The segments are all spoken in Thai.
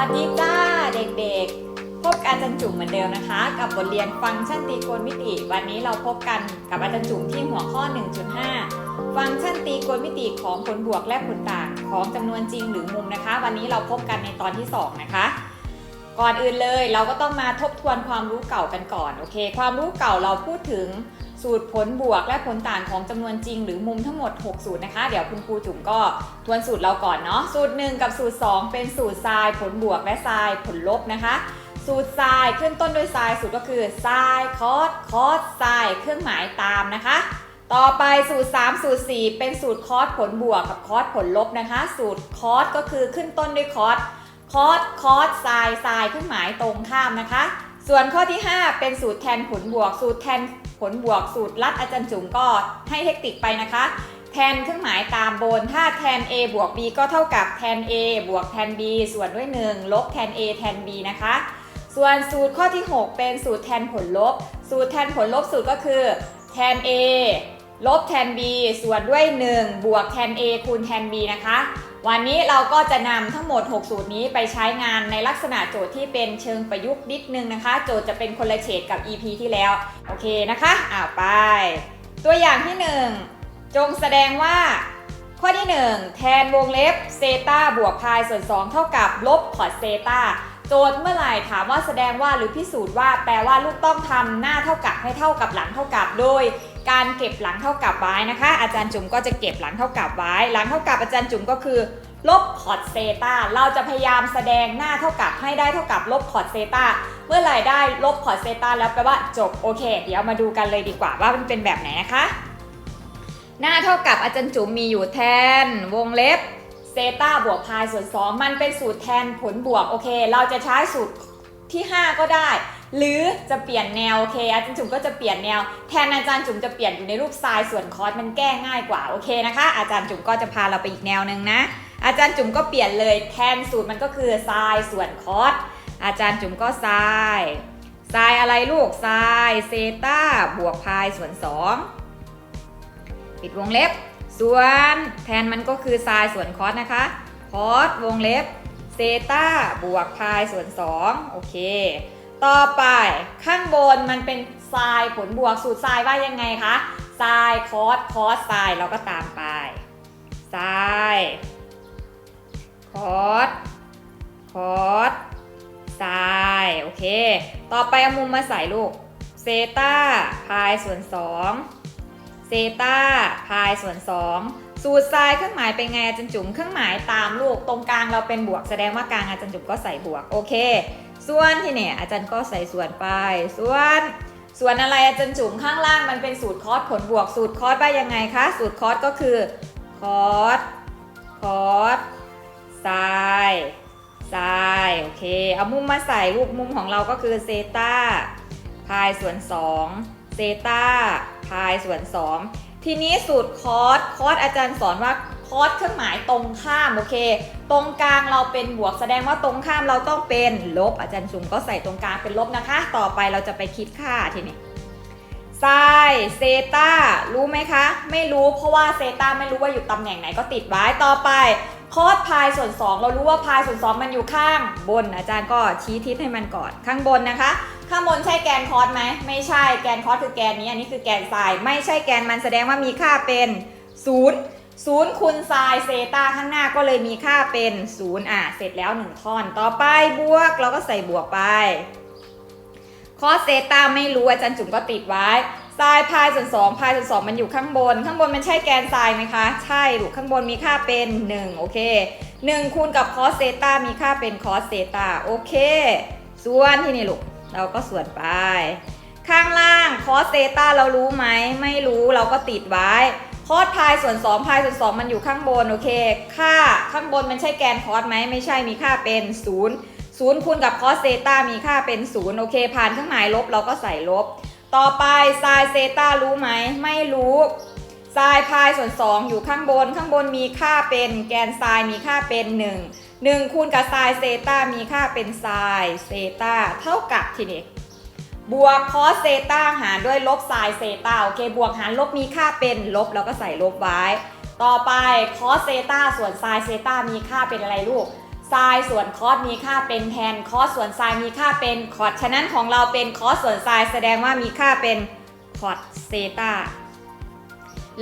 วัสดีจ้าเด็กๆ พบกับอาจารย์จุ๋มเหมือนเดิมนะคะ กับบทเรียนฟังก์ชันตรีโกณมิติ วันนี้เราพบกันกับอาจารย์จุ๋มที่หัวข้อ 1.5 ฟังก์ชันตรีโกณมิติของผลบวกและผลต่างของจำนวนจริงหรือมุมนะคะ วันนี้เราพบกันในตอนที่ 2 นะคะ ก่อนอื่นเลยเราก็ต้องมาทบทวนความรู้เก่ากันก่อนโอเค ความรู้เก่าเราพูดถึง สูตรผลบวกและผลต่างของจำนวนจริง หรือมุมทั้งหมด 6 สูตรนะคะ เดี๋ยวคุณครูจุ๋มก็ทวนสูตรเราก่อนเนาะสูตร 1 กับสูตร 2 เป็นสูตรไซน์ผลบวกและไซน์ผลลบนะคะ สูตรไซน์ขึ้นต้นด้วยไซน์สูตรก็คือไซน์คอสคอสไซน์เครื่องหมายตามนะคะ ต่อไปสูตร 3 สูตร 4 เป็นสูตรคอสผลบวกกับคอสผลลบนะคะ สูตรคอสก็คือขึ้นต้นด้วยคอสคอสคอสไซน์ไซน์เครื่องหมายตรงข้ามนะคะ ส่วนข้อที่ 5 เป็นสูตรแทนผลบวก สูตรแทน ผลบวกสูตรลัดอาจารย์จุ๋มก็ให้เทคนิคไปนะคะ แทนเครื่องหมายตามบน ถ้าแทน a บวก b ก็เท่ากับแทน a บวกแทน b ส่วนด้วย 1 ลบแทน a แทน b นะคะ ส่วนสูตรข้อที่ 6 เป็นสูตรแทนผลลบ สูตรแทนผลลบสูตรก็คือแทน a ลบแทน b ส่วนด้วย 1 บวกแทน a คูณแทน b นะคะ วันนี้เราก็จะนำทั้งหมด 6 สูตรนี้ไปใช้งานในลักษณะโจทย์ที่เป็นเชิงประยุกต์นิดนึงนะคะ โจทย์จะเป็นคนละเฉดกับ EP ที่แล้ว โอเคนะคะอ่าไป ตัวอย่างที่ 1 จงแสดงว่า ข้อที่ 1 แทนวงเล็บเซตาบวกพายส่วน 2 เท่ากับลบคอสเซตาโจทย์เมื่อไหร่ถามว่าแสดงว่าหรือพิสูจน์ว่า แปลว่าลูกต้องทำหน้าเท่ากับให้เท่ากับหลังเท่ากับโดย การเก็บหลังเท่ากับไว้นะคะ อาจารย์จุ๋มก็จะเก็บหลังเท่ากับไว้ หลังเท่ากับอาจารย์จุ๋มก็คือ ลบคอสเซตาเราจะพยายามแสดงหน้าเท่ากับให้ได้เท่ากับลบคอสเซตาเมื่อไหร่ได้ลบคอสเซตาแล้วแปลว่าจบโอเค เดี๋ยวมาดูกันเลยดีกว่าว่ามันเป็นแบบไหนนะคะ หน้าเท่ากับอาจารย์จุ๋มมีอยู่แทน วงเล็บเซตาบวกพายส่วน2มันเป็นสูตรแทนผลบวกโอเค เราจะใช้สูตรที่ 5 ก็ได้ หรือจะเปลี่ยนแนวโอเคอาจารย์จุ๋มก็จะเปลี่ยนแนว แทนอาจารย์จุ๋มจะเปลี่ยนอยู่ในรูปทรายส่วนคอสมันแก้ง่ายกว่าโอเคนะคะ อาจารย์จุ๋มก็จะพาเราไปอีกแนวหนึ่งนะ อาจารย์จุ๋มก็เปลี่ยนเลยแทนสูตรมันก็คือทรายส่วนคอสอาจารย์จุ๋มก็ทรายทรายอะไรลูกทรายเซตาบวกพายส่วน 2 ปิดวงเล็บ ส่วนแทนมันก็คือทรายส่วนคอสนะคะ คอสวงเล็บเซตาบวกพายส่วน 2 โอเค ต่อไปข้างบนมันเป็นทรายผลบวกสูตรทรายว่ายังไงคะทรายคอสคอสทรายเราก็ตามไปทรายคอสคอสทรายโอเค ต่อไปเอามุมมาใส่ลูกเซตาพายส่วน2เซตาพายส่วน 2สูตรทรายเครื่องหมายเป็นไงอาจารย์จุ๋มเครื่องหมายตามลูกตรงกลางเราเป็นบวกแสดงว่ากลางอาจารย์จุ๋มก็ใส่บวกโอเค ส่วนที่เนี่ยอาจารย์ก็ใส่ส่วนไป ส่วนส่วนอะไรอาจารย์จุ๋มข้างล่างมันเป็นสูตรคอสผลบวกสูตรคอสว่ายังไงคะ สูตรคอสก็คือคอสคอสไซไซโอเค เอามุมมาใส่ลูกมุมของเราก็คือเซตาพายส่วน2เซตาพายส่วน 2 ทีนี้สูตรคอสคอสอาจารย์สอนว่า คอสเครื่องหมายตรงข้ามโอเค ตรงกลางเราเป็นบวกแสดงว่าตรงข้ามเราต้องเป็นลบ อาจารย์จุ๋มก็ใส่ตรงกลางเป็นลบนะคะ ต่อไปเราจะไปคิดค่าทีนี้ไซเซตารู้ไหมคะ ไม่รู้เพราะว่าเซตาไม่รู้ว่าอยู่ตำแหน่งไหนก็ติดไว้ต่อไปคอสพายส่วน 2 เรารู้ว่าพายส่วน 2 มันอยู่ข้างบน อาจารย์ก็ชี้ทิศให้มันก่อนข้างบนนะคะ ข้างบนใช่แกนคอสไหมไม่ใช่แกนคอสคือแกนนี้อันนี้คือแกนไซไม่ใช่แกนมันแสดงว่ามีค่าเป็นศูนย์ ศูนย์คูณไซน์เซตาข้างหน้าก็เลยมีค่าเป็นศูนย์อะเสร็จแล้วหนึ่งท่อนต่อไปบวกเราก็ใส่บวกไปคอสเซตาไม่รู้อาจารย์จุ๋มก็ติดไว้ไซน์พายส่วน2พายส่วน2มันอยู่ข้างบน ข้างบนมันใช่แกนไซน์ไหมคะ ใช่ลูกข้างบนมีค่าเป็น 1 โอเค 1 คูณกับคอสเซตามีค่าเป็นคอสเซตาโอเค ส่วนที่นี่ลูกเราก็ส่วนไป ข้างล่างคอสเซตาเรารู้ไหมไม่รู้เราก็ติดไว้ คอสพายส่วน2พายส่วน2 มันอยู่ข้างบนโอเค ค่าข้างบนมันใช่แกนคอสไหมไม่ใช่มีค่าเป็น 0 0คูณกับคอสเซตามีค่าเป็น 0 โอเค ผ่านเครื่องหมายลบเราก็ใส่ลบ ต่อไปไซน์เซตารู้ไหมไม่รู้ไซน์พายส่วน 2 อยู่ข้างบนข้างบนมีค่าเป็นแกนไซน์มีค่าเป็น 1 1คูณกับไซน์เซตามีค่าเป็นไซน์เซตาเท่ากับทีนี้ บวกคอสเซตาหารด้วยลบไซน์เซตาโอเค บวกหารลบมีค่าเป็นลบเราก็ใส่ลบไว้ ต่อไปคอสเซตาส่วนไซน์เซตามีค่าเป็นอะไรลูกไไซน์ส่วนคอสมีค่าเป็นแทนคอสส่วนไซน์มีค่าเป็นคอสฉะนั้นของเราเป็นคอสส่วนไซน์แสดงว่ามีค่าเป็นคอสเซตา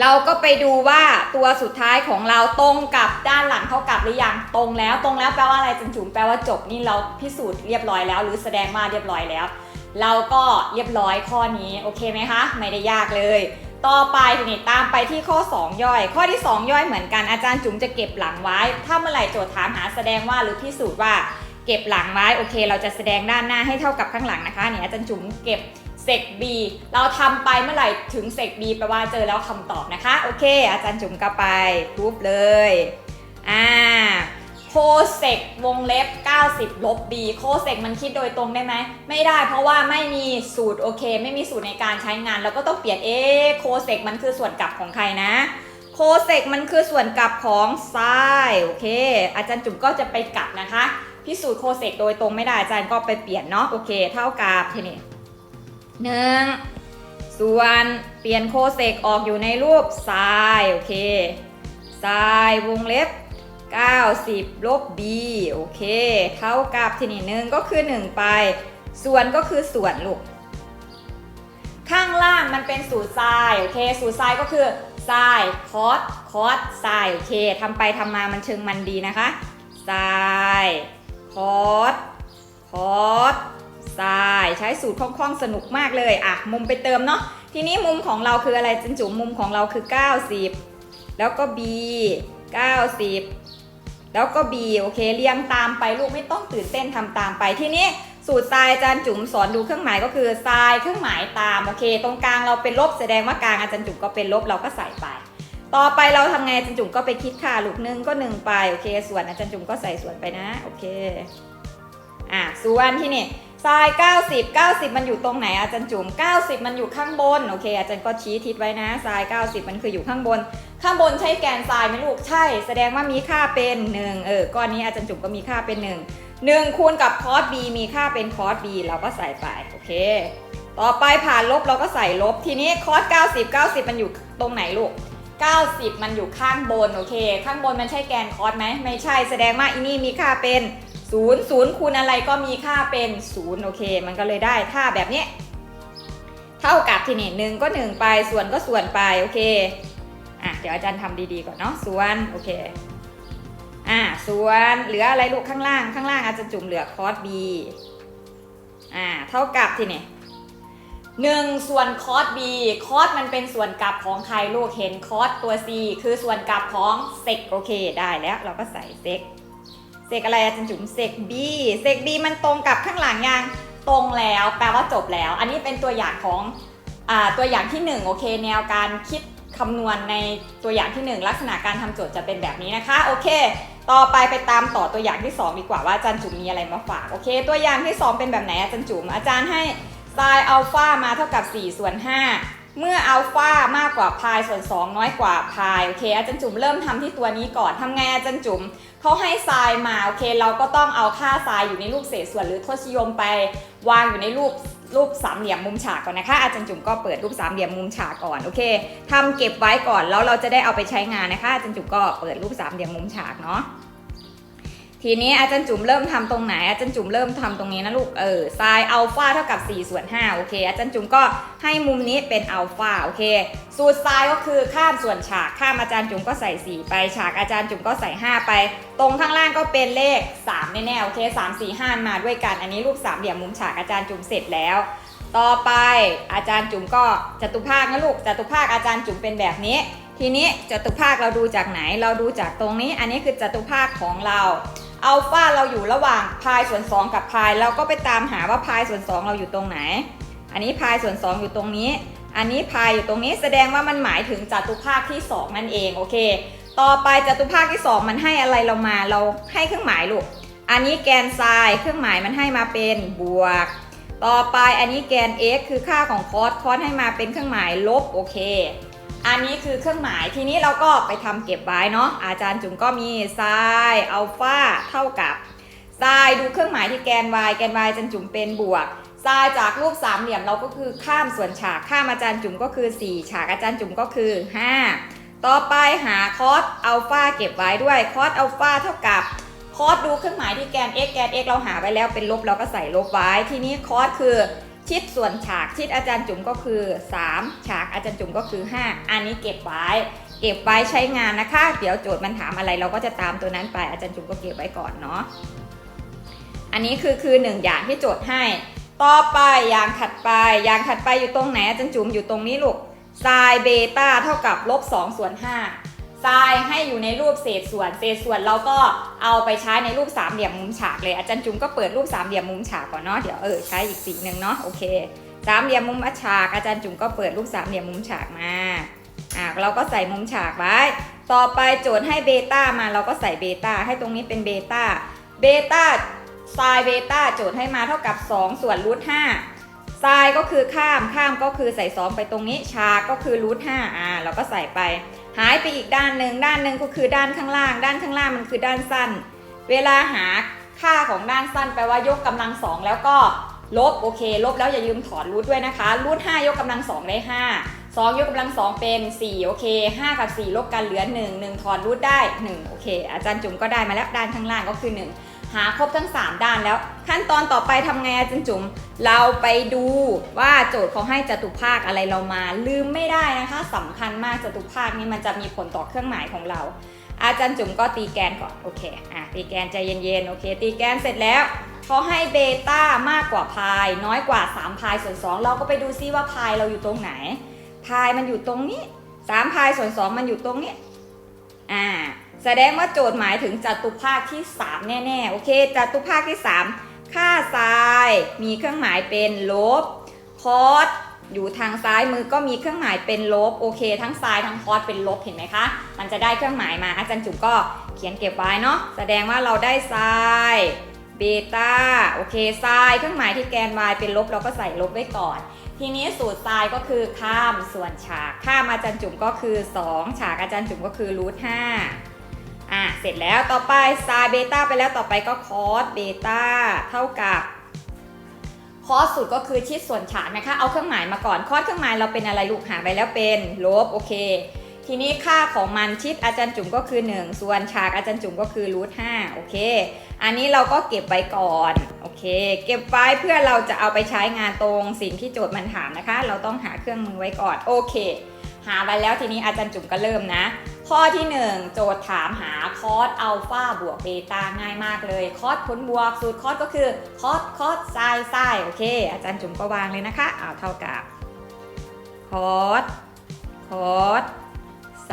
เราก็ไปดูว่าตัวสุดท้ายของเราตรงกับด้านหลังเท่ากับหรือยังตรงแล้วตรงแล้วแปลว่าอะไรจันจุ๋มแปลว่าจบนี่เราพิสูจน์เรียบร้อยแล้ว หรือแสดงมาเรียบร้อยแล้ว เราก็เรียบร้อยข้อนี้โอเคไหมคะไม่ได้ยากเลย ต่อไปทีนี้ตามไปที่ข้อ 2 ย่อย ข้อที่ 2 ย่อยเหมือนกันอาจารย์จุ๋มจะเก็บหลังไว้ ถ้าเมื่อไหร่โจทย์ถามหาแสดงว่าหรือพิสูจน์ว่าเก็บหลังไว้โอเค เราจะแสดงด้านหน้าให้เท่ากับข้างหลังนะคะเนี่ยอาจารย์จุ๋มเก็บเซก B เราทำไปเมื่อไหร่ถึงเซก B แปลว่าเจอแล้วคำตอบนะคะ โอเค อาจารย์จุ๋มก็ไปรูปเลย อ่า เซกวงเล็บ 90 ลบ b โคเซกมันคิดโดยตรงได้ไหม ไม่ได้เพราะว่าไม่มีสูตรโอเค ไม่มีสูตรในการใช้งาน เราก็ต้องเปลี่ยนเอ๊โคเซกมันคือส่วนกลับของใครนะโคเซกมันคือส่วนกลับของไซโอเค อาจารย์จุ๋มก็จะไปกลับนะคะ พิสูจน์โคเซกโดยตรงไม่ได้อาจารย์ก็ไปเปลี่ยนเนาะโอเค เท่ากับทีนี้หนึ่งส่วนเปลี่ยนโคเซกออกอยู่ในรูปไซโอเคไซวงเล็บ 90 ลบ b โอเค เท่ากับทีนี้หนึ่งก็คือ 1 ไป ส่วนก็คือส่วนลูก ข้างล่างมันเป็นสูตรไซน์โอเค สูตรไซน์ก็คือไซน์คอสคอสไซน์โอเคทำไปทำมามันเชิงมันดีนะคะไซน์คอสคอสไซน์ใช้สูตรคล่องๆสนุกมากเลยอะมุมไปเติมเนาะทีนี้มุมของเราคืออะไรจันจุ๋มมุมของเราคือ 90 แล้วก็ b 90 แล้วก็ B โอเคเรียงตามไปลูกไม่ต้องตื่นเต้นทำตามไปทีนี้สูตรทรายอาจารย์จุ๋มสอนดูเครื่องหมายก็คือทรายเครื่องหมายตามโอเค ตรงกลางเราเป็นลบแสดงว่ากลางอาจารย์จุ๋มก็เป็นลบเราก็ใส่ไป ต่อไปเราทำไงอาจารย์จุ๋มก็ไปคิดค่าลูกหนึ่งก็หนึ่งไปโอเค ส่วนอาจารย์จุ๋มก็ใส่ส่วนไปนะโอเคอะส่วนที่นี่ ทราย 90 90 มันอยู่ตรงไหนอาจารย์จุ๋ม90 มันอยู่ข้างบน โอเค อาจารย์ก็ชี้ทิศไว้นะ ทราย 90 มันคืออยู่ข้างบน ข้างบนใช้แกนทรายไหมลูก ใช่ แสดงว่ามีค่าเป็น1เออ ก้อนนี้อาจารย์จุ๋มก็มีค่าเป็น 1 1 คูณกับคอส b มีค่าเป็นคอส b เราก็ใส่ไป โอเค ต่อไปผ่านลบเราก็ใส่ลบ ทีนี้คอส 90 90 มันอยู่ตรงไหนลูก 90 มันอยู่ข้างบน โอเค ข้างบนมันใช่แกนคอสไหมไม่ใช่ แสดงว่าอีนี่มีค่าเป็น 0 0คูณอะไรก็มีค่าเป็น0โอเค มันก็เลยได้ค่าแบบนี้ เท่ากับทีนี้หนึ่งก็หนึ่งไปส่วนก็ส่วนไปโอเคอะเดี๋ยวอาจารย์ทำดีๆก่อนเนาะส่วนโอเคอะส่วนเหลืออะไรลูกข้างล่างข้างล่างอาจารย์จุ่มเหลือคอส b อ่าเท่ากับทีนี่หนึ่งส่วนคอส b คอสมันเป็นส่วนกลับของใครลูกเห็นคอสตัว c คือส่วนกลับของเซกโอเค ได้แล้วเราก็ใส่เซก เซกอะไรอาจารย์จุ๋มเซก b เซก b มันตรงกับข้างหลังยังตรงแล้ว แปลว่าจบแล้ว อันนี้เป็นตัวอย่างของอตัวอย่างที่หนึ่งโอเค แนวการคิดคำนวณในตัวอย่างที่ 1 ลักษณะการทำโจทย์จะเป็นแบบนี้นะคะ โอเค ต่อไปไปตามต่อตัวอย่างที่ 2 ดีกว่าว่าอาจารย์จุ๋มมีอะไรมาฝากโอเค ตัวอย่างที่ 2 เป็นแบบไหนอาจารย์จุ๋มอาจารย์ให้ไซน์อัลฟามาเท่ากับ4ส่วน5 เมื่ออัลฟามากกว่าพายส่วน 2 น้อยกว่าพายโอเคอาจารย์จุ๋มเริ่มทำที่ตัวนี้ก่อนทำไงอาจารย์จุ๋มเขาให้ไซน์มาโอเค เราก็ต้องเอาค่าไซน์อยู่ในรูปเศษส่วนหรือทศนิยมไปวางอยู่ในรูปรูปสามเหลี่ยมมุมฉากก่อนนะคะ อาจารย์จุ๋มก็เปิดรูปสามเหลี่ยมมุมฉากก่อนโอเคทำเก็บไว้ก่อนแล้วเราจะได้เอาไปใช้งานนะคะอาจารย์จุ๋มก็เปิดรูปสามเหลี่ยมมุมฉากเนาะ ทีนี้อาจารย์จุ๋มเริ่มทำตรงไหน อาจารย์จุ๋มเริ่มทำตรงนี้นะลูก เออไซน์อัลฟาเท่ากับ4ส่วน5โอเค อาจารย์จุ๋มก็ให้มุมนี้เป็นอัลฟาโอเค สูตรไซน์ก็คือข้ามส่วนฉาก ข้ามอาจารย์จุ๋มก็ใส่ 4 ไป ฉากอาจารย์จุ๋มก็ใส่ 5 ไป ตรงข้างล่างก็เป็นเลข 3 แน่ๆ โอเค 3 4 5 มาด้วยกัน อันนี้รูปสามเหลี่ยมมุมฉากอาจารย์จุ๋มเสร็จแล้ว ต่อไปอาจารย์จุ๋มก็จตุภาคนะลูก จตุภาคอาจารย์จุ๋มเป็นแบบนี้ ทีนี้จตุภาคเราดูจากไหน เราดูจากตรงนี้ อันนี้คือจตุภาคของเรา อัลฟาเราอยู่ระหว่างพายส่วน 2 กับพายเราก็ไปตามหาว่าพายส่วน 2 เราอยู่ตรงไหน อันนี้พายส่วน 2 อยู่ตรงนี้ อันนี้พายอยู่ตรงนี้แสดงว่ามันหมายถึงจัตุภาคที่ 2 นั่นเองโอเค ต่อไปจัตุภาคที่ 2 มันให้อะไรเรามาเราให้เครื่องหมายลูกอันนี้แกนไซน์เครื่องหมายมันให้มาเป็นบวก ต่อไปอันนี้แกน x คือค่าของคอสคอสให้มาเป็นเครื่องหมายลบโอเค อันนี้คือเครื่องหมายทีนี้เราก็ไปทำเก็บไว้เนาะอาจารย์จุ๋มก็มีไซน์อัลฟาเท่ากับไซน์ดูเครื่องหมายที่แกน y แกน y อาจารย์จุ๋มเป็นบวกไซน์จากรูปสามเหลี่ยมเราก็คือข้ามส่วนฉากข้ามอาจารย์จุ๋มก็คือ 4 ฉากอาจารย์จุ๋มก็คือ 5 ต่อไปหาคอสอัลฟาเก็บไว้ด้วยคอสอัลฟาเท่ากับคอสดูเครื่องหมายที่แกน x แกน x เราหาไว้แล้วเป็นลบเราก็ใส่ลบไว้ ทีนี้คอสคือ ชิดส่วนฉากชิดอาจารย์จุ๋มก็คือ 3 ฉากอาจารย์จุ๋มก็คือ 5 อันนี้เก็บไว้ เก็บไว้ใช้งานนะคะ เดี๋ยวโจทย์มันถามอะไรเราก็จะตามตัวนั้นไปอาจารย์จุ๋มก็เก็บไว้ก่อนเนาะอันนี้คือคือหนึ่งอย่างที่โจทย์ให้ ต่อไปอย่างถัดไปอย่างถัดไปอยู่ตรงไหนอาจารย์จุ๋มอยู่ตรงนี้ลูกไซเบต้าเท่ากับลบ2ส่วน5 ไซน์ให้อยู่ในรูปเศษส่วน เศษส่วนเราก็เอาไปใช้ในรูปสามเหลี่ยมมุมฉากเลย อาจารย์จุ๋มก็เปิดรูปสามเหลี่ยมมุมฉากก่อนเนาะ เดี๋ยวเออใช้อีกสีหนึ่งเนาะ โอเค สามเหลี่ยมมุมฉาก อาจารย์จุ๋มก็เปิดรูปสามเหลี่ยมมุมฉากมา อะเราก็ใส่มุมฉากไว้ ต่อไปโจทย์ให้เบต้ามาเราก็ใส่เบต้า ให้ตรงนี้เป็นเบต้า เบต้าไซน์เบต้าโจทย์ให้มาเท่ากับ 2 ส่วนรูท5ไซน์ก็คือข้าม ข้ามก็คือใส่ 2 ไปตรงนี้ ฉากก็คือรูท5อ่าเราก็ใส่ไป หายไปอีกด้านหนึ่งด้านหนึ่งก็คือด้านข้างล่าง ด้านข้างล่างมันคือด้านสั้น เวลาหาค่าของด้านสั้นแปลว่ายกกำลังสองแล้วก็ลบโอเค ลบแล้วอย่าลืมถอนรูทด้วยนะคะรูท5ยกกำลังสองได้5 2ยกกำลังสองเป็น4โอเค5กับ4ลบกันเหลือ1 1ถอนรูทได้1โอเค อาจารย์จุ๋มก็ได้มาแล้วด้านข้างล่างก็คือ1 หาครบทั้ง 3 ด้านแล้ว ขั้นตอนต่อไปทำไงอาจารย์จุ๋มเราไปดูว่าโจทย์เขาให้จตุภาคอะไรเรามา ลืมไม่ได้นะคะสำคัญมากจตุภาคนี้มันจะมีผลต่อเครื่องหมายของเรา อาจารย์จุ๋มก็ตีแกนก่อนโอเคอะตีแกนใจเย็นๆโอเค ตีแกนเสร็จแล้วเขาให้เบต้ามากกว่าพาย น้อยกว่า3พายส่วน2เราก็ไปดูซิว่าพายเราอยู่ตรงไหนพายมันอยู่ตรงนี้3พายส่วน2มันอยู่ตรงนี้อ่า แสดงว่าโจทย์หมายถึงจัตุภาคที่ 3 แน่ๆ โอเคจัตุภาคที่ 3 ค่าทราย มีเครื่องหมายเป็นลบ คอสอยู่ทางซ้ายมือก็มีเครื่องหมายเป็นลบโอเค ทั้งซ้ายทั้งคอสเป็นลบเห็นไหมคะ มันจะได้เครื่องหมายมาอาจารย์จุ๋มก็เขียนเก็บไว้เนาะแสดงว่าเราได้ทรายเบต้าโอเคทรายเครื่องหมายที่แกน y เป็นลบเราก็ใส่ลบไว้ก่อน ทีนี้สูตรทรายก็คือข้ามส่วนฉากข้ามอาจารย์จุ๋มก็คือ 2 ฉากอาจารย์จุ๋มก็คือรูท5 อะเสร็จแล้วต่อไปไซน์เบต้าไปแล้วต่อไปก็คอสเบต้าเท่ากับคอสสูตรก็คือชิดส่วนฉากนะคะ เอาเครื่องหมายมาก่อนคอสเครื่องหมายเราเป็นอะไรลูกหาไปแล้วเป็นลบโอเค ทีนี้ค่าของมันชิดอาจารย์จุ๋มก็คือ 1 ส่วนฉากอาจารย์จุ๋มก็คือรูท5โอเค อันนี้เราก็เก็บไว้ก่อนโอเค เก็บไว้เพื่อเราจะเอาไปใช้งานตรงสิ่งที่โจทย์มันถามนะคะ เราต้องหาเครื่องมือไว้ก่อนโอเค หาไว้แล้วทีนี้อาจารย์จุ๋มก็เริ่มนะ ข้อที่ 1 โจทย์ถามหาคอสอัลฟาบวกเบต้าง่ายมากเลย คอสผลบวกสูตรคอสก็คือคอสคอสไซไซโอเค อาจารย์จุ๋มก็วางเลยนะคะเอาเท่ากับคอสคอสไซ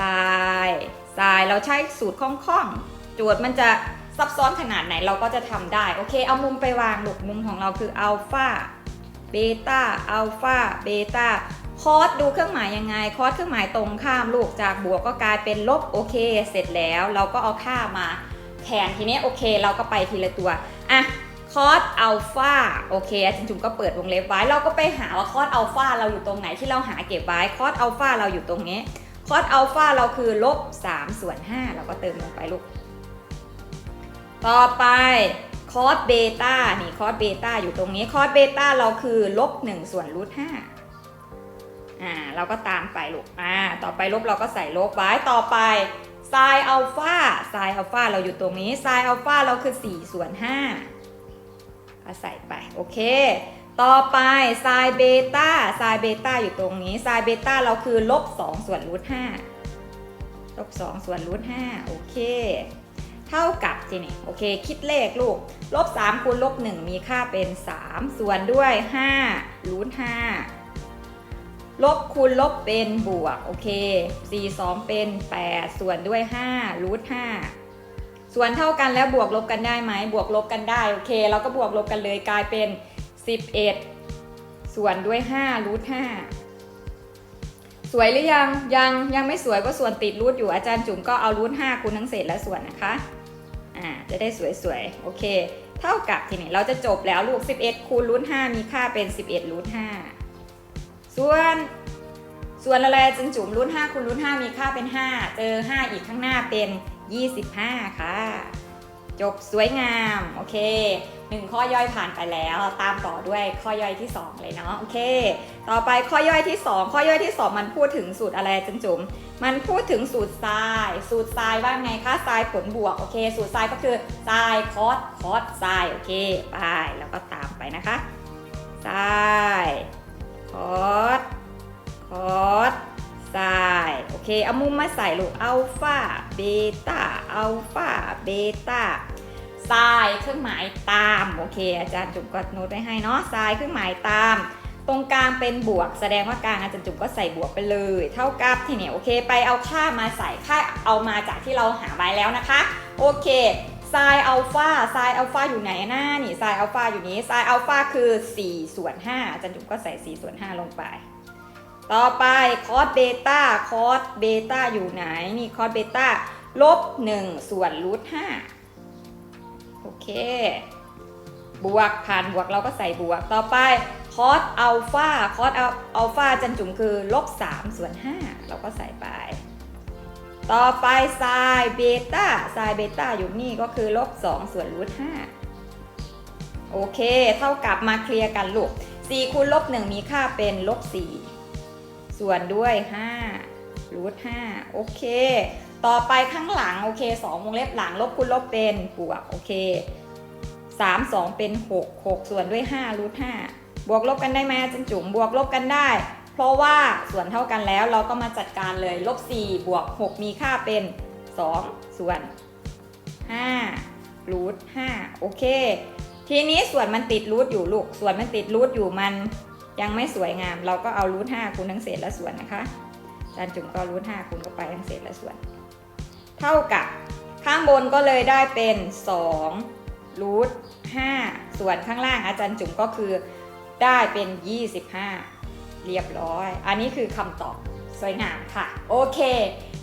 ไซเราใช้สูตรคล่องๆโจทย์มันจะซับซ้อนขนาดไหนเราก็จะทำได้ โอเค เอามุมไปวางหลูกมุมของเราคืออัลฟาเบต้าอัลฟาเบต้า คอสดูเครื่องหมายยังไง คอสเครื่องหมายตรงข้ามลูกจากบวกก็กลายเป็นลบโอเค เสร็จแล้ว เราก็เอาค่ามาแทนทีนี้โอเค เราก็ไปทีละตัวอะคอสอัลฟาโอเคอาจารย์จุ๋มก็เปิดวงเล็บไว้ เราก็ไปหาว่าคอสอัลฟาเราอยู่ตรงไหนที่เราหาเก็บไว้คอสอัลฟาเราอยู่ตรงนี้คอสอัลฟาเราคือลบ3ส่วน5เราก็เติมลงไปลูก ต่อไปคอสเบต้านี่คอสเบต้าอยู่ตรงนี้คอสเบต้าเราคือลบ1ส่วนรูท5 อ่าเราก็ตามไปลูกอ่าต่อไปลบเราก็ใส่ลบไว้ต่อไปไซอัลฟาไซอัลฟาเราอยู่ตรงนี้ไซอัลฟาเราคือ 4 ส่วน5เอาใส่ไปโอเค ต่อไปไซเบต้าไซเบต้าอยู่ตรงนี้ไซเบต้าเราคือลบ2ส่วนรูท5ลบ2ส่วนรูท5โอเคเท่ากับทีนี้โอเคคิดเลขลูกลบ3คูณลบ1มีค่าเป็น 3 ส่วนด้วย5รูท5 ลบคูณลบเป็นบวก โอเค 4 2 เป็น 8 ส่วนด้วย5รูท5ส่วนเท่ากันแล้วบวกลบกันได้ไหมบวกลบกันได้ โอเค เราก็บวกลบกันเลยกลายเป็น 11 ส่วนด้วย5รูท5สวยหรือยัง ยังยังไม่สวยก็ส่วนติดรูทอยู่อาจารย์จุ๋มก็เอารูท5คูณทั้งเศษและส่วนนะคะ อ่า จะได้สวยๆ โอเค เท่ากับทีนี้เราจะจบแล้วลูก 11 คูณรูท5มีค่าเป็น 11รูท5 ส่วนส่วนอะไรจึงจุ่มรูท5คูณรูท5มีค่าเป็น 5 เจอ 5 อีกข้างหน้าเป็น 25 ค่ะ จบสวยงาม โอเคหนึ่งข้อย่อยผ่านไปแล้ว ตามต่อด้วยข้อย่อยที่ 2 เลยเนาะ โอเค ต่อไปข้อย่อยที่ 2 ข้อย่อยที่ 2 มันพูดถึงสูตรอะไรจันจุ๋มมันพูดถึงสูตรไซน์สูตรไซน์ว่าไงคะไซน์ผลบวก โอเค สูตรไซน์ก็คือไซน์คอสคอสไซน์โอเค ไป แล้วก็ตามไปนะคะไซน์ คอสคอสไซน์โอเค เอามุมมาใส่ลูกอัลฟาเบต้าอัลฟาเบต้าไซน์เครื่องหมายตาม โอเค อาจารย์จุ๋มก็โน้ตไว้ให้เนาะไซน์เครื่องหมายตาม ตรงกลางเป็นบวก แสดงว่ากลางอาจารย์จุ๋มก็ใส่บวกไปเลย เท่ากับทีนี้โอเค ไปเอาค่ามาใส่ค่าเอามาจากที่เราหาไว้แล้วนะคะ โอเค ไซน์อัลฟาไซน์อัลฟาอยู่ไหนหน้านี่ไซน์อัลฟาอยู่นี้ไซน์อัลฟาคือ4ส่วน5อาจารย์จุ๋มก็ใส่4ส่วน5ลงไป ต่อไปคอสเบต้าคอสเบต้าอยู่ไหนนี่คอสเบต้าลบ1ส่วนรูท5โอเค บวกผ่านบวกเราก็ใส่บวกต่อไปคอสอัลฟาคอสอัลฟาจันจุ๋มคือลบ3ส่วน5เราก็ใส่ไป ต่อไปไซเบต้าไซเบต้าอยู่นี่ก็คือลบ2ส่วนรูท5โอเค เท่ากับมาเคลียร์กันลูก4คูณลบ1มีค่าเป็นลบ4ส่วนด้วย5รูท5โอเค ต่อไปข้างหลังโอเค2วงเล็บหลังลบคูณลบเป็นบวกโอเค3 2 เป็น 6 6 ส่วนด้วย5รูท5บวกลบกันได้ไหมอาจารย์จุ๋มบวกลบกันได้ เพราะว่าส่วนเท่ากันแล้วเราก็มาจัดการเลยลบ4บวก6มีค่าเป็น 2 ส่วน5รูท5โอเค ทีนี้ส่วนมันติดรูทอยู่ลูก ส่วนมันติดรูทอยู่มันยังไม่สวยงาม เราก็เอารูท5คูณทั้งเศษและส่วนนะคะอาจารย์จุ๋มก็รูท5คูณเข้าไปทั้งเศษและส่วน เท่ากับข้างบนก็เลยได้เป็น2รูท5ส่วนข้างล่างอาจารย์จุ๋มก็คือได้เป็น 25 เรียบร้อย อันนี้คือคำตอบสวยงามค่ะ โอเค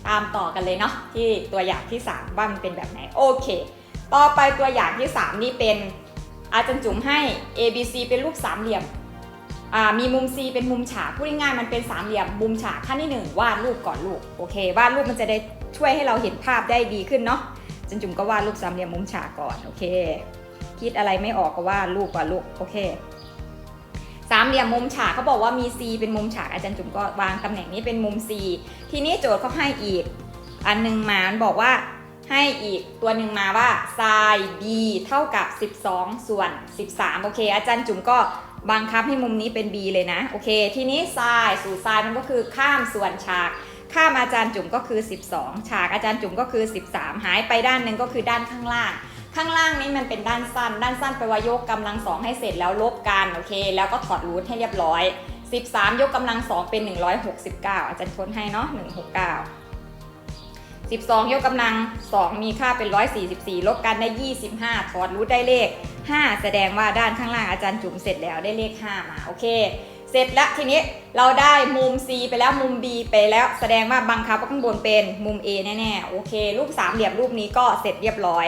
ตามต่อกันเลยเนาะที่ตัวอย่างที่ 3 ว่ามันเป็นแบบไหน โอเค ต่อไปตัวอย่างที่ 3 นี่เป็นอาจารย์จุ๋มให้ A B C เป็นรูปสามเหลี่ยมอ่ามีมุม C เป็นมุมฉากพูดง่ายๆมันเป็นสามเหลี่ยม มุมฉากขั้นที่ 1 วาดรูปก่อนลูก โอเควาดรูปมันจะได้ช่วยให้เราเห็นภาพได้ดีขึ้นเนาะอาจารย์จุ๋มก็วาดรูปสามเหลี่ยมมุมฉากก่อน โอเค คิดอะไรไม่ออกก็วาดรูปก่อนลูก โอเค สามเหลี่ยมมุมฉากเขาบอกว่ามี C เป็นมุมฉากอาจารย์จุ๋มก็วางตำแหน่งนี้เป็นมุม C ทีนี้โจทย์เขาให้อีก อันหนึ่งมาบอกว่าให้อีกตัวหนึ่งมาว่า sin b เท่ากับ 12 ส่วน 13 โอเค อาจารย์จุ๋มก็บังคับให้มุมนี้เป็น b เลยนะ โอเค ทีนี้ sin สูตร sin มันก็คือข้ามส่วนฉาก ข้ามอาจารย์จุ๋มก็คือ 12 ฉากอาจารย์จุ๋มก็คือ 13 หายไปด้านหนึ่งก็คือด้านข้างล่าง ข้างล่างนี้มันเป็นด้านสั้น ด้านสั้นไปลว่ายกกำลังสองให้เสร็จแล้วลบกันโอเค แล้วก็ถอดรูทให้เรียบร้อย 13 ยกกำลังสองเป็น 169 อาจารย์ทนให้เนาะ169 12 ยกกำลัง 2 มีค่าเป็น 144 ลบกันได้ 25 ถอดรูทได้เลข 5 แสดงว่าด้านข้างล่างอาจารย์จุ๋มเสร็จแล้วได้เลข 5 มา โอเค เสร็จแล้วทีนี้เราได้มุม C ไปแล้วมุม B ไปแล้วแสดงว่าบังคับว่าข้างบนเป็นมุม A แน่ๆ โอเค รูปสามเหลี่ยมรูปนี้ก็เสร็จเรียบร้อย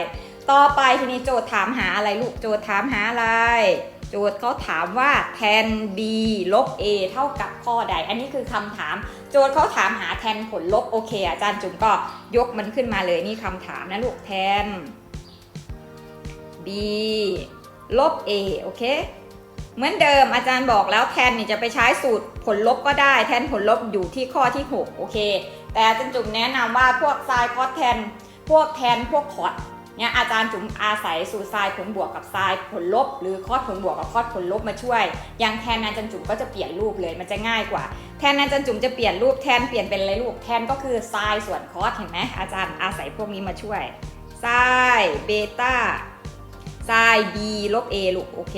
ต่อไปทีนี้โจทย์ถามหาอะไรลูกโจทย์ถามหาอะไร โจทย์เขาถามว่า tan b ลบ a เท่ากับข้อใด อันนี้คือคำถาม โจทย์เขาถามหาแทนผลลบโอเค อาจารย์จุ๋มก็ยกมันขึ้นมาเลยนี่คำถามนะลูกแทน b ลบ a โอเค เหมือนเดิมอาจารย์บอกแล้วแทนนี่จะไปใช้สูตรผลลบก็ได้ แทนผลลบอยู่ที่ข้อที่ 6 โอเค แต่อาจารย์จุ๋มแนะนำว่าพวกไซน์คอสแทน พวกแทนพวกคอส เนี่ยอาจารย์จุ๋มอาศัยสูตรไซน์ผลบวกกับไซน์ผลลบ หรือคอสผลบวกกับคอสผลลบมาช่วย อย่างแทนอาจารย์จุ๋มก็จะเปลี่ยนรูปเลยมันจะง่ายกว่า แทนอาจารย์จุ๋มจะเปลี่ยนรูปแทนเปลี่ยนเป็นอะไรลูกแทนก็คือไซน์ส่วนคอสเห็นไหมอาจารย์อาศัยพวกนี้มาช่วยไซน์เบต้าไซน์ b ลบ a ลูกโอเค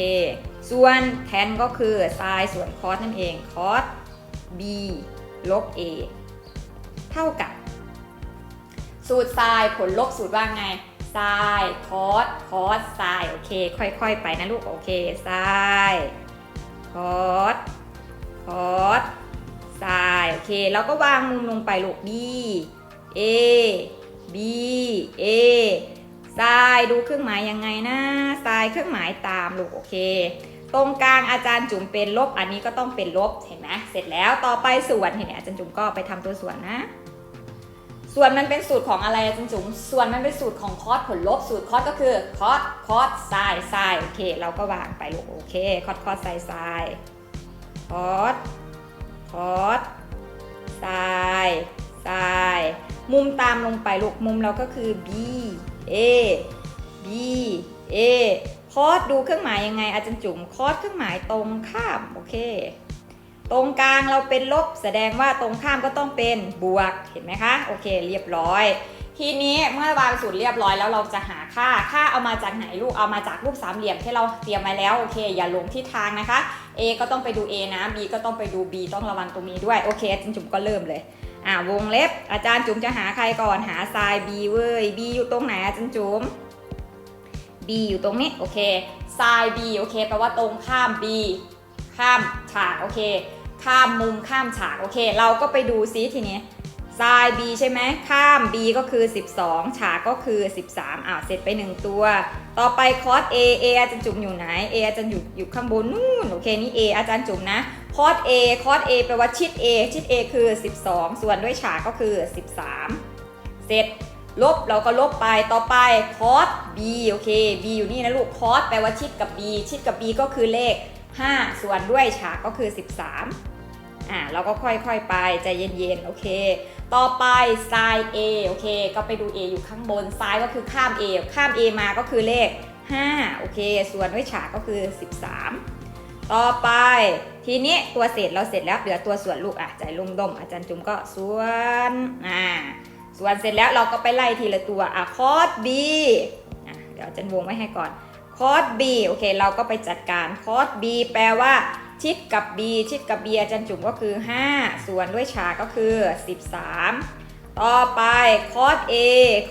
ส่วนแทนก็คือไซน์ส่วนคอสนั่นเองคอส b ลบ a เท่ากับ สูตรไซน์ผลลบสูตรว่าไง ไซน์คอสคอสไซน์โอเค ค่อยๆ ไปนะลูก โอเคไซน์คอสคอสไซน์โอเค แล้วก็วางมุมลงไปลูก b a b a ไซน์ดูเครื่องหมายยังไงนะไซน์เครื่องหมายตามลูก โอเค ตรงกลางอาจารย์จุ๋มเป็นลบ อันนี้ก็ต้องเป็นลบ เห็นไหมเสร็จแล้วต่อไปส่วนเห็นไหมอาจารย์จุ๋มก็ไปทำตัวส่วนนะ ส่วนมันเป็นสูตรของอะไรอาจารย์จุ๋มส่วนมันเป็นสูตรของคอสผลลบ สูตรคอสก็คือคอสคอสไซน์ไซน์โอเค เราก็วางไปลูกโอเคคอสคอสไซน์ไซน์คอสคอสไซน์ไซทรายมุมตามลงไปลูกมุมเราก็คือ B A B A คอสดูเครื่องหมายยังไงอาจารย์จุ๋มคอสเครื่องหมายตรงข้ามโอเค ตรงกลางเราเป็นลบ แสดงว่าตรงข้ามก็ต้องเป็นบวก เห็นไหมคะ โอเค เรียบร้อย ทีนี้เมื่อวางสูตรเรียบร้อยแล้วเราจะหาค่า ค่าเอามาจากไหนลูก เอามาจากรูปสามเหลี่ยมที่เราเตรียมมาแล้ว โอเค อย่าหลงที่ทางนะคะ A ก็ต้องไปดู A นะ B ก็ต้องไปดู B ต้องระวังตรงนี้ด้วย โอเคอาจารย์จุ๋มก็เริ่มเลย อ่าวงเล็บ อาจารย์จุ๋มจะหาใครก่อน หาทราย B เว้ย B อยู่ตรงไหนอาจารย์จุ๋ม B อยู่ตรงนี้ โอเคทราย B โอเค แปลว่าตรงข้าม B ข้ามฉาก โอเค ข้ามมุมข้ามฉากโอเค เราก็ไปดูซิทีนี้ทราย B ใช่ไหมข้าม B ก็คือ 12 ฉากก็คือ 13อ่าเสร็จไป 1 ตัว ต่อไปคอส A A อาจารย์จุ๋มอยู่ไหน A อาจารย์อยู่อยู่ข้างบนนู่นโอเคนี่ A อาจารย์จุ๋มนะคอส A คอส A แปลว่าชิด A ชิด A คือ 12 ส่วนด้วยฉากก็คือ 13 เสร็จลบเราก็ลบไปต่อไปคอส b โอเค b อยู่นี่นะลูกคอสแปลว่าชิดกับ b ชิดกับ b ก็คือเลข 5 ส่วนด้วยฉากก็คือ 13 อ่าเราก็ค่อยๆไปใจเย็นๆโอเค ต่อไปไซน์ a โอเค ก็ไปดู a อยู่ข้างบนไซน์ก็คือข้าม a ข้าม a มาก็คือเลข 5 โอเค ส่วนด้วยฉากก็คือ 13 ต่อไปทีนี้ตัวเศษเราเสร็จแล้วเหลือตัวส่วนลูกอะใจลุ่มดมอาจารย์จุ๋มก็ส่วนอ่าส่วนเสร็จแล้วเราก็ไปไล่ทีละตัวอะคอส B อะเดี๋ยวอาจันวงไว้ให้ก่อนคอส B โอเค เราก็ไปจัดการคอส B แปลว่า ชิดกับ B ชิดกับ B อาจารย์จุ๋มก็คือ 5 ส่วนด้วยฉากก็คือ 13 ต่อไปคอส A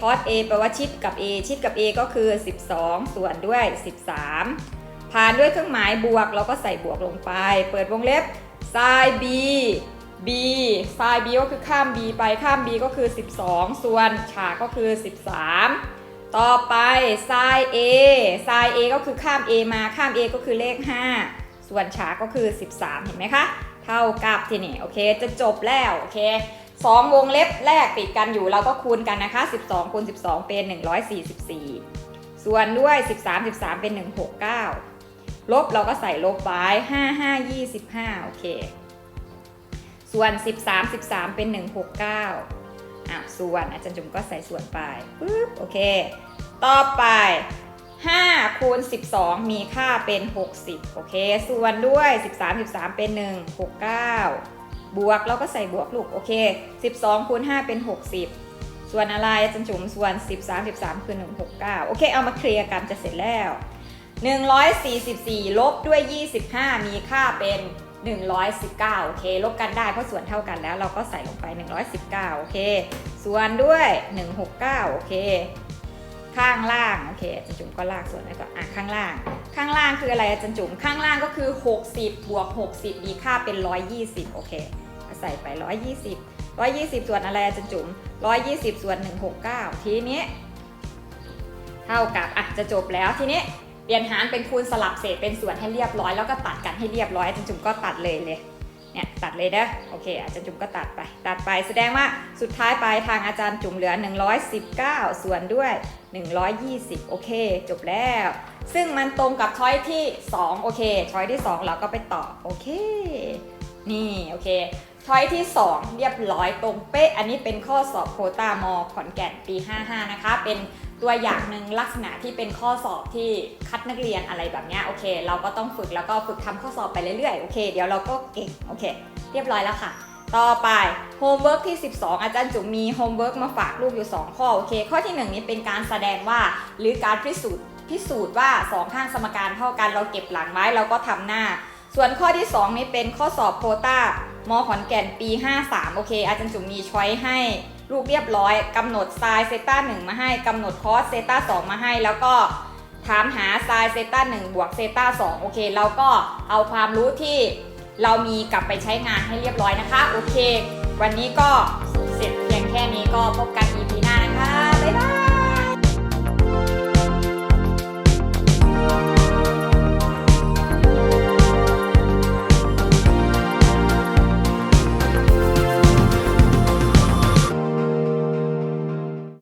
คอส A แปลว่าชิดกับ A ชิดกับ A ก็คือ 12 ส่วนด้วย 13 ผ่านด้วยเครื่องหมายบวกเราก็ใส่บวกลงไป เปิดวงเล็บ sin B b ไซน์ b ก็คือข้าม b ไปข้าม b ก็คือ 12 ส่วนฉากก็คือ 13ต่อไปไซน์ a ไซน์ a ก็คือข้าม a มาข้าม a ก็คือเลข 5 ส่วนฉาก็คือ 13 เห็นไหมคะ เท่ากับที่นี้โอเค จะจบแล้วโอเคสองวงเล็บแรกติดกันอยู่เราก็คูณกันนะคะ 12คูณ12 เป็น 144 ส่วนด้วย 13 13 เป็น 169 ลบเราก็ใส่ลบไว้5 5 25 โอเค ส่วน 13 13 เป็น 169อะส่วนอาจารย์จุ๋มก็ใส่ส่วนไปปึ๊บโอเค ต่อไป 5คูณ12 มีค่าเป็น 60 โอเค ส่วนด้วย 13 13 เป็น 169 บวกเราก็ใส่บวกลูก โอเค 12คูณ5เป็น 60 ส่วนอะไรจารย์จุ๋มส่วน 13 13 คือ 169 โอเค เอามาเคลียร์กันจะเสร็จแล้ว 144 ลบด้วย 25 มีค่าเป็น 119 โอเค ลบกันได้เพราะส่วนเท่ากันแล้วเราก็ใส่ลงไป 119 โอเค ส่วนด้วย 169 โอเค ข้างล่างโอเคอาจารย์จุ๋มก็ลากส่วนไว้ก่อนอะข้างล่าง ข้างล่างคืออะไรอาจารย์จุ๋มข้างล่างก็คือ 60 บวก 60 มีค่าเป็น 120 โอเคใส่ไป 120 120 ส่วนอะไรอาจารย์จุ๋ม120 ส่วน 169 ทีนี้ เท่ากับอะจะจบแล้วทีนี้เปลี่ยนหารเป็นคูณสลับเศษเป็นส่วนให้เรียบร้อยแล้วก็ตัดกันให้เรียบร้อยอาจารย์จุ๋มก็ตัดเลยเลยเนี่ยตัดเลยเด้อโอเคอาจารย์จุ๋มก็ตัดไป ตัดไปแสดงว่าสุดท้ายปลายทางอาจารย์จุ๋มเหลือ 119 ส่วนด้วย 120 โอเค จบแล้ว ซึ่งมันตรงกับช้อยที่ 2 โอเค ช้อยที่ 2 เราก็ไปต่อโอเค นี่ โอเค ช้อยที่ 2 เรียบร้อยตรงเป๊ะ อันนี้เป็นข้อสอบโคตามอขอนแก่นปี 55 นะคะ เป็นตัวอย่างหนึ่งลักษณะที่เป็นข้อสอบที่คัดนักเรียนอะไรแบบนี้โอเค เราก็ต้องฝึกแล้วก็ฝึกทำข้อสอบไปเรื่อยๆ โอเค เดี๋ยวเราก็เก่ง โอเค เรียบร้อยแล้วค่ะ ต่อไปโฮมเวิร์กที่ 12 อาจารย์จุ๋มมีโฮมเวิร์กมาฝากลูกอยู่ 2 ข้อโอเค ข้อที่ 1 นี้เป็นการแสดงว่าหรือการพิสูจน์พิสูจน์ว่า 2 ข้างสมการเท่ากันเราเก็บหลังไว้เราก็ทำหน้า ส่วนข้อที่ 2 นี้เป็นข้อสอบโคต้ามขอนแก่นปี 53 โอเค อาจารย์จุ๋มมีช้อยให้ลูกเรียบร้อยกำหนดไซน์เซต้า1มาให้กำหนดคอสเซต้า2มาให้ แล้วก็ถามหาไซน์เซต้า1บวกเซต้า2โอเคเราก็เอาความรู้ที่ เรามีกลับไปใช้งานให้เรียบร้อยนะคะ โอเค วันนี้ก็เสร็จเพียงแค่นี้ก็พบกัน EP หน้านะคะ บ๊ายบาย